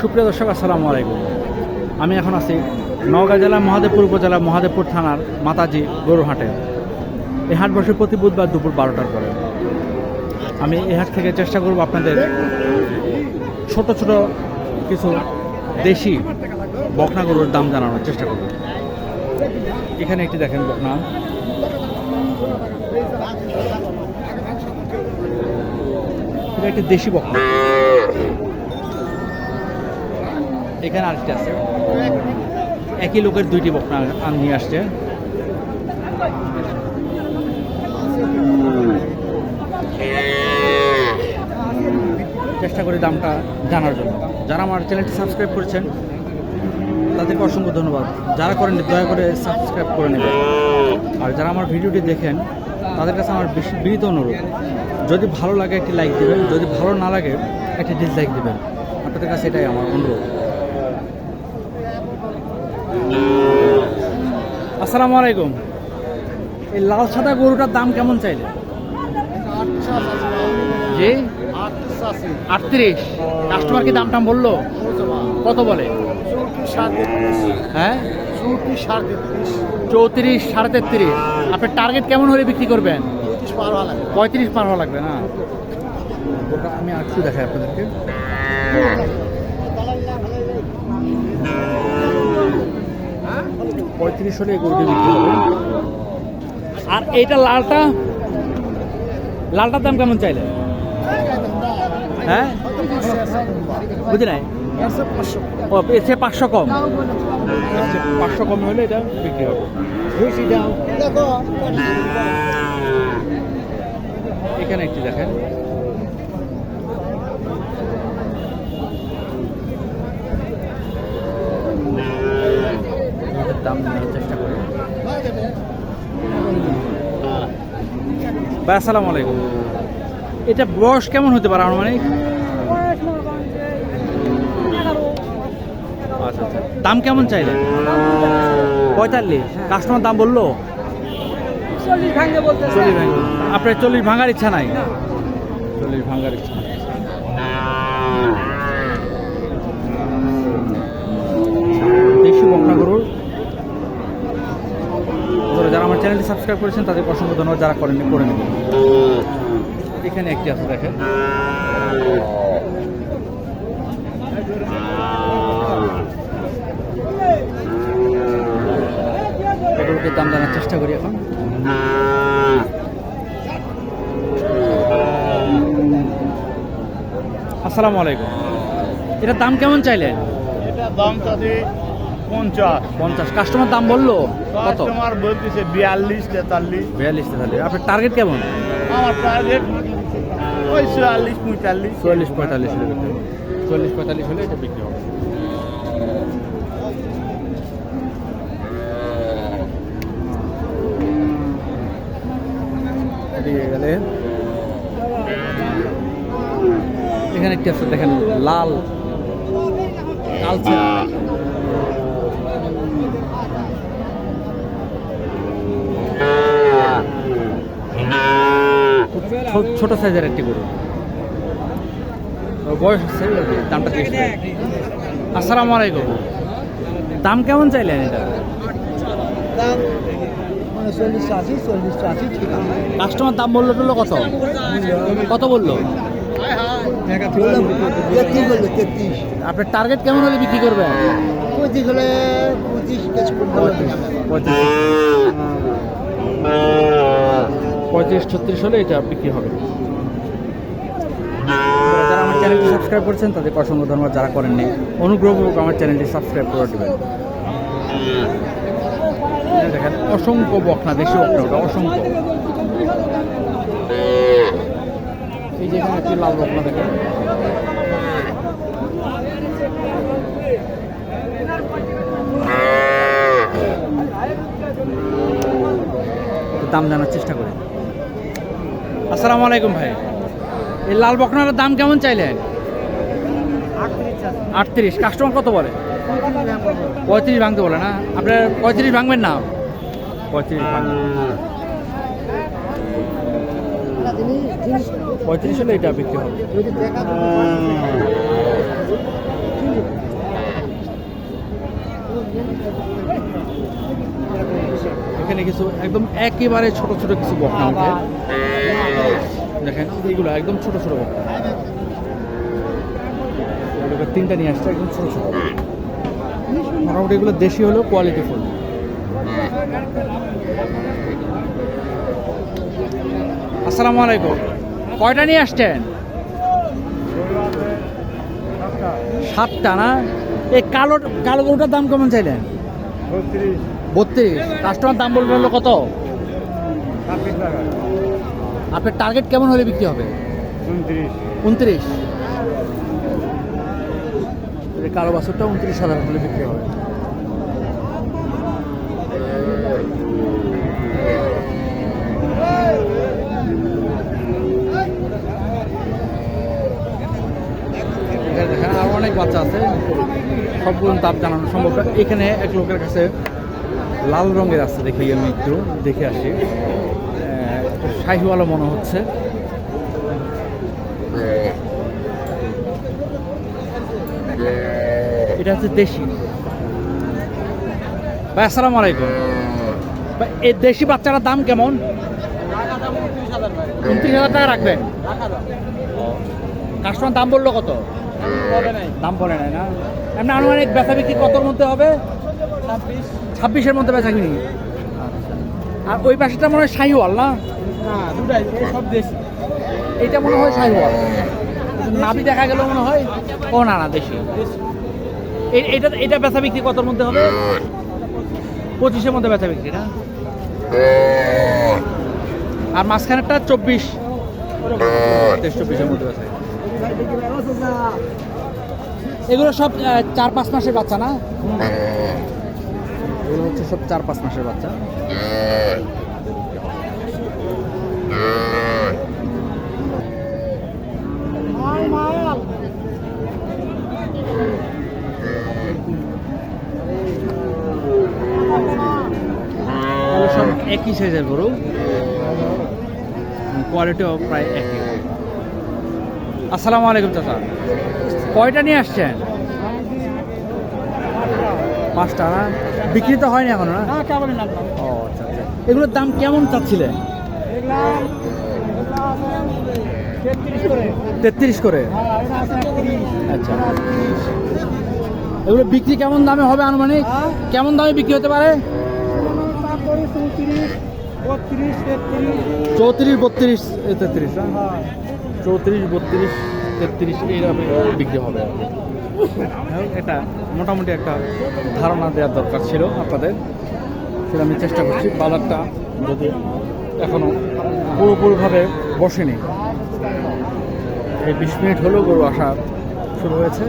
সুপ্রিয় দর্শক, আসসালামু আলাইকুম। আমি এখন আছি নওগাঁ জেলার মহাদেবপুর উপজেলা মহাদেবপুর থানার মাতাজি গরুহাটে এই হাট বসে প্রতি বুধবার দুপুর বারোটার পরে। আমি এই হাট থেকে চেষ্টা করব আপনাদের ছোট ছোট কিছু দেশি বকনা গরুর দাম জানানোর চেষ্টা করব। এখানে একটি দেখেন বকনা। এটা একটি দেশি বকনা। এখানে আরেকটি আছে। একই লোকের দুইটি বকনা আম নিয়ে আসছে। চেষ্টা করি দামটা জানার জন্য। যারা আমার চ্যানেলটি সাবস্ক্রাইব করেছেন, তাদেরকে অসংখ্য ধন্যবাদ। যারা করেন দয়া করে সাবস্ক্রাইব করে নেবেন। আর যারা আমার ভিডিওটি দেখেন, তাদের কাছে আমার বেশি বিনীত অনুরোধ, যদি ভালো লাগে একটি লাইক দেবেন, যদি ভালো না লাগে একটি ডিসলাইক দেবেন, আপনাদের কাছে এটাই আমার অনুরোধ। আসসালামু আলাইকুম। এই লাল সাদা গরুটার দাম কেমন চাইলে? জি? আটত্রিশ। কাস্টমার কি দাম টাম বলল? কত বলে? হ্যাঁ? চৌত্রিশ সাড়ে তেত্রিশ। আপনার টার্গেট কেমন হলে বিক্রি করবেন? পঁয়ত্রিশ পার হওয়া লাগবে না? আমি আটশো দেখাই আপনাদেরকে। পঁয়ত্রিশ হলে গরুটি বিক্রি হবে। আর এইটা লালটা? লালটার দাম কেমন চাইলে হ্যাঁ? বুঝি নাই? ও এর চেয়ে পাঁচশো কম। পাঁচশো কম হলে এটা বিক্রি হবে। এখানে একটি দেখেন। দাম নেওয়ার চেষ্টা করি ভাই আসসালামু আলাইকুম। এটা বয়স কেমন হতে পারে আনুমানিক? আচ্ছা আচ্ছা। দাম কেমন চাইলেন? পঁয়তাল্লিশ। কাস্টমার দাম বলল? চল্লিশ ভাঙে আপনার চল্লিশ ভাঙার ইচ্ছা নাই? চল্লিশ ভাঙার ইচ্ছা নাই দেশি বকনা গরুর ধরো যারা আমার চ্যানেলটি সাবস্ক্রাইব করেছেন তাদের অসংখ্য ধন্যবাদ, যারা করেননি করে নেবেন এখানে একটি আছে, দেখেন। এগুলোকে দাম জানার চেষ্টা করি এখন। আসসালামু আলাইকুম। এটার দাম কেমন চাইলেন? এটা দাম চাচ্ছি পঞ্চাশ। পঞ্চাশ। কাস্টমার দাম বলল কত? কাস্টমার বলতেছে বিয়াল্লিশ তেতাল্লিশ। বিয়াল্লিশ তাহলে আপনার টার্গেট কেমন? আমার টার্গেট ওই চুয়াল্লিশ পঁয়তাল্লিশ। চুয়াল্লিশ পঁয়তাল্লিশ হলে পঁয়তাল্লিশ হলে এটা বিক্রি হবে। এখানে একটি আছে দেখেন লাল। কালচে ছোট সাইজের একটি গরু। বয়স হচ্ছে দামটা করি। আসসালামু আলাইকুম। দাম কেমন চাইলেন এটা? কাস্টমার দাম বলল টুলো কত? কত বলল? আপনার টার্গেট কেমন হলে বিক্রি করবেন? পঁচিশ হলে পঁচিশ কিছু পঁয়ত্রিশ ছত্রিশ হলে এটা বিক্রি হবে। যারা আমার চ্যানেলটি সাবস্ক্রাইব করেছেন তাদের অসংখ্য ধন্যবাদ। যারা করেননি অনুগ্রহপূর্বক আমার চ্যানেলটি সাবস্ক্রাইব করে দেবেন। দেখেন অসংখ্য বকনা দেশি বকনা ওটা অসংখ্য। এই যে এখানে একটি লাল বকনা দেখেন। দাম জানার চেষ্টা করি। আসসালামু আলাইকুম ভাই। এই লাল বকনার দাম কেমন চাইলেন? আটত্রিশ। কাস্টমার কত বলে? পঁয়ত্রিশ ভাঙতে বলে না? আপনার পঁয়ত্রিশ ভাঙবেন না? পঁয়ত্রিশ পঁয়ত্রিশ হলে এটা বিক্রি হবে। এখানে কিছু একদম একেবারে ছোট ছোট কিছু বকনা দেখেন এইগুলো একদম ছোট ছোট এগুলো তিনটা নিয়ে আসছে একদম ছোট ছোট। মোটামুটি এগুলো দেশি হলেও কোয়ালিটি ফুল আসসালামু আলাইকুম। কয়টা নিয়ে আসছেন? সাতটা না? এই কালো কালো গরুটার দাম কেমন চাইলেন? বত্রিশ। কাস্টমার দাম বলবে হলো কত? টাকা। আপনার টার্গেট কেমন হলে বিক্রি হবে? উনত্রিশ। কালো বাছরটা উনত্রিশ হাজার হলে বিক্রি হবে। এখানে দেখেন আরও অনেক বাচ্চা আছে। সবগুলো তাপ জানানো সম্ভব। এখানে এক লোকের কাছে লাল রঙের আছে দেখি আমি একটু দেখে আসি। শাহিওয়ালা মনে হচ্ছে। এটা হচ্ছে দেশি। ভাই আসসালামু আলাইকুম। ভাই এই দেশি বাচ্চাটার দাম কেমন? উনত্রিশ হাজার টাকা রাখবেন। কাস্টমার দাম বলল কত? দাম বলে নাই না। এমনি আনুমানিক বেচা বিক্রি কতর মধ্যে হবে? ছাব্বিশের মধ্যে বেচা কিনি। আচ্ছা। আর ওই পাশেটা মনে হয় শাহিওয়াল না? দুটাই সব দেশি। এটা মনে হয় শাহিওয়াল নাভি দেখা গেল মনে হয় ও না না দেশি। এটা এটা বেচা বিক্রি কতর মধ্যে হবে? পঁচিশের মধ্যে বেচা বিক্রি না? আর মাঝখানেরটা চব্বিশ। চব্বিশের মধ্যে এগুলো সব চার পাঁচ মাসের বাচ্চা না? এগুলো হচ্ছে সব চার পাঁচ মাসের বাচ্চা এগুলো সব একই সাইজের গরু? কোয়ালিটিও প্রায় একই। আসসালামু আলাইকুম চাচা। কয়টা নিয়ে আসছেন? পাঁচটা না? বিক্রি তো হয়নি এখনও না? ও আচ্ছা আচ্ছা। এগুলোর দাম কেমন চাচ্ছিলেন তেত্রিশ করে। হ্যাঁ আচ্ছা। এগুলো বিক্রি কেমন দামে হবে আনুমানিক? হ্যাঁ? কেমন দামে বিক্রি হতে পারে? চৌত্রিশ বত্রিশ তেত্রিশ। চৌত্রিশ বত্রিশ তেত্রিশ এইরকম বিক্রি হবে এটা মোটামুটি একটা ধারণা দেওয়ার দরকার ছিল আপনাদের। সেটা আমি চেষ্টা করছি। বাজারটা যদি এখনও পুরোপুরিভাবে বসেনি। এই বিশ মিনিট হলেও গরু আসা শুরু হয়েছে।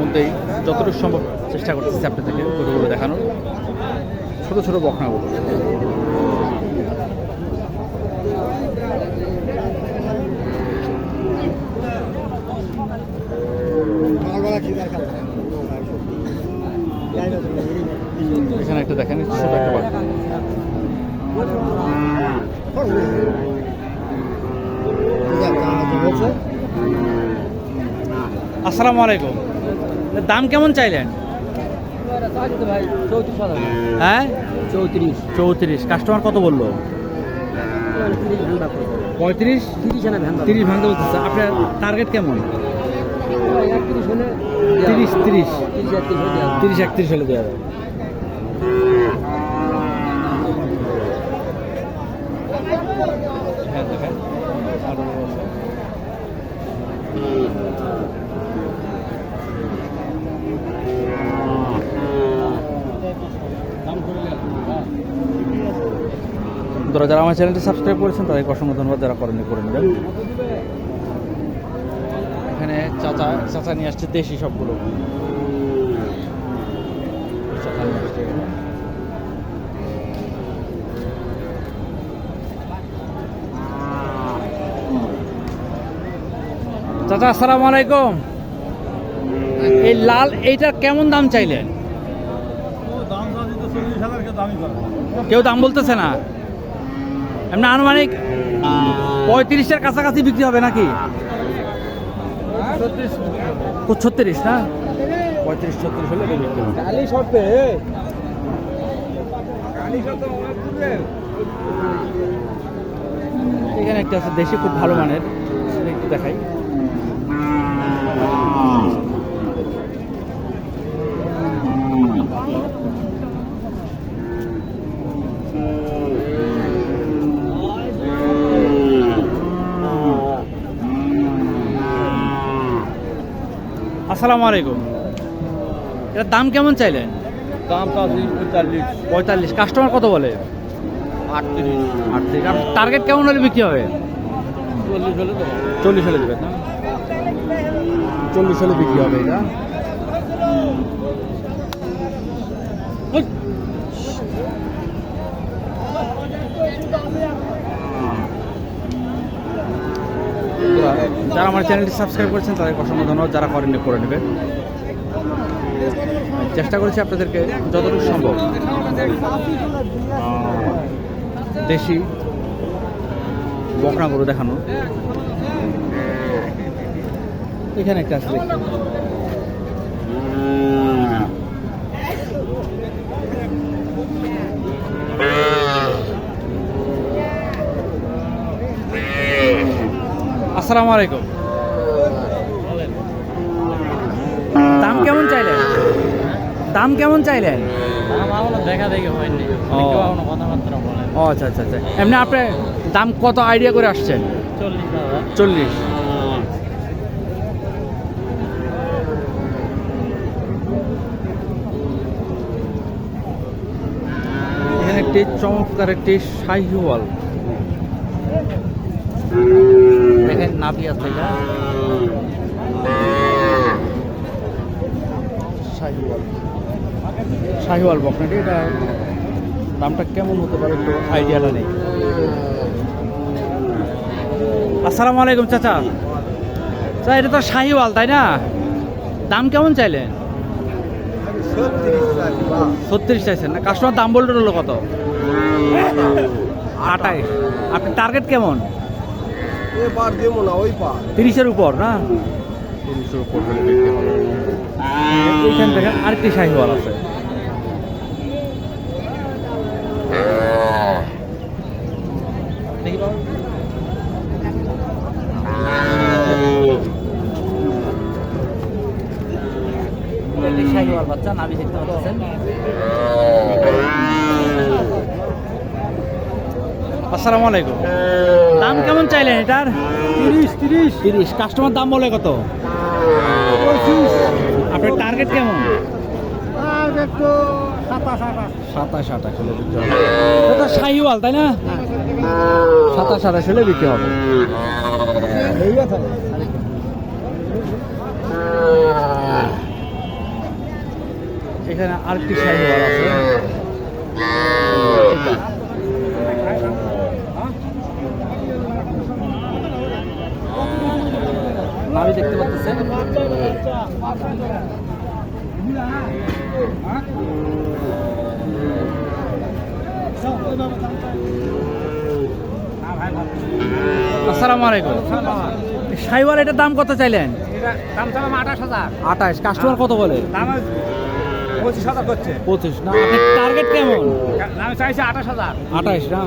মধ্যেই যতটুকু সম্ভব চেষ্টা করতেছি আপনাদেরকে গরুগুলো দেখানোর। ছোটো, ছোট বখনাগুলো এখানে একটা দেখেন একটা আসসালামু আলাইকুম। দাম কেমন চাইলেন? হ্যাঁ? চৌত্রিশ। চৌত্রিশ কাস্টমার কত বলল? পঁয়ত্রিশ? তিরিশ তিরিশ ভাঙতে বলতেছে। আপনার টার্গেট কেমন? তিরিশ তিরিশ। তিরিশ একত্রিশ হলে দেওয়া যাবে। বন্ধুরা যারা আমার চ্যানেলটি সাবস্ক্রাইব করেছেন তাদেরকে অসংখ্য ধন্যবাদ। যারা করেননি করে নেবেন। এখানে চাচা চাচা নিয়ে আসছে দেশি সবগুলো। চাচা নিয়ে আসছে। চাচা আসসালামু আলাইকুম। এই লাল এইটার কেমন দাম চাইলেন? কেউ দাম বলতেছে না? এমনি আনুমানিক পঁয়ত্রিশের কাছাকাছি বিক্রি হবে নাকি? ছত্রিশ না? পঁয়ত্রিশ ছত্রিশ হলে বিক্রি হবে। শর্তে এখানে একটা আছে দেশি খুব ভালো মানের। একটু দেখাই। আসসালামু আলাইকুম। এটার দাম কেমন চাইলেন? দাম পঁয়তাল্লিশ। পঁয়তাল্লিশ। কাস্টমার কত বলে? আটত্রিশ। আটত্রিশ। টার্গেট কেমন হলে বিক্রি হবে? চল্লিশ হলে চল্লিশ হলে দেবেন না? চল্লিশ হলে বিক্রি হবে এটা? যারা আমার চ্যানেলটি সাবস্ক্রাইব করেছেন, তাদেরকে অসংখ্য ধন্যবাদ। যারা করেননি, করে নেবেন। চেষ্টা করেছি আপনাদেরকে যতটুকু সম্ভব দেশি বকনা গরু দেখানো। এখানে একটা আছে। আসসালামু আলাইকুম। দাম কেমন চাইলেন? দাম কেমন চাইলেন? দেখা দেখি হয়নি। ও। আচ্ছা আচ্ছা আচ্ছা। এমনি আপনি দাম কত আইডিয়া করে আসছেন? চল্লিশ চল্লিশ। এখানে একটি চমৎকার একটি শাহিওয়াল। দেখেন নাভি আছে শাহিওয়াল। শাহিওয়াল বকনাটি এটা দামটা কেমন হতে পারে একটু আইডিয়াটা নেই। আসসালামু আলাইকুম চাচা। চাচা, এটা তো শাহিওয়াল, তাই না? দাম কেমন চাইলেন? ছত্রিশ চাইছেন না? কাস্টমার দাম বলতে হলো কত? আটাইশ। আপনি টার্গেট কেমন? এবার দেবো না ওই পা তিরিশের উপর না? তিরিশের উপর হলে বিক্রি হবে। এইখান থেকে আরেকটি শাহিওয়াল আছে। শাহিওয়াল বাচ্চা নাভি দেখতে পাচ্ছেন। আসসালামু আলাইকুম। দাম কেমন চাইলেন এটার? তিরিশ তিরিশ। তিরিশ। কাস্টমার দাম বলে কত? আপনার টার্গেট কেমন? সাতাশ আঠাশ। হলে বিক্রি হবে। ওটা শাহিওয়াল তাই না? সাতাশ আঠাশ হলে বিক্রি হবে। এই কথা এখানে আরেকটি শাহিওয়াল আছে। নাভি দেখতে পাচ্ছেন আসসালামু আলাইকুম। শাহিওয়াল এটার দাম কত চাইলেন? দাম চালাম আঠাশ হাজার। আঠাশ কাস্টমার কত বলে? দাম পঁচিশ হাজার করছে। পঁচিশ না আপনার টার্গেট কেমন? দাম চাইছে আঠাশ হাজার। আঠাশ না?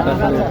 আঠাশ হাজার।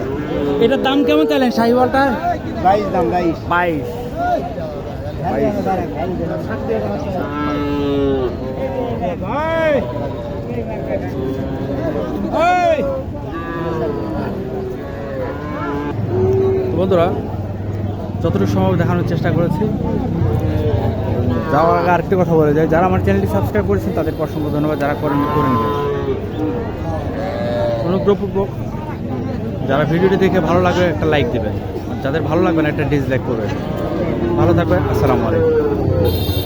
এটার দাম কেমন চাইলেন শাহিওয়ালটার বাইশ দাম বাইশ। বাইশ! বন্ধুরা যতটুকু সম্ভব দেখানোর চেষ্টা করেছি। যাওয়ার আগে আরেকটি কথা বলে যায় যারা আমার চ্যানেলটি সাবস্ক্রাইব করেছেন তাদেরকে অসংখ্য ধন্যবাদ যারা করেন করে নেবেন। অনুগ্রহপূর্বক যারা ভিডিওটি দেখে ভালো লাগবে, একটা লাইক দেবেন। যাদের ভালো লাগবে না, একটা ডিসলাইক করবেন। ভালো থাকবে আসসালামু আলাইকুম।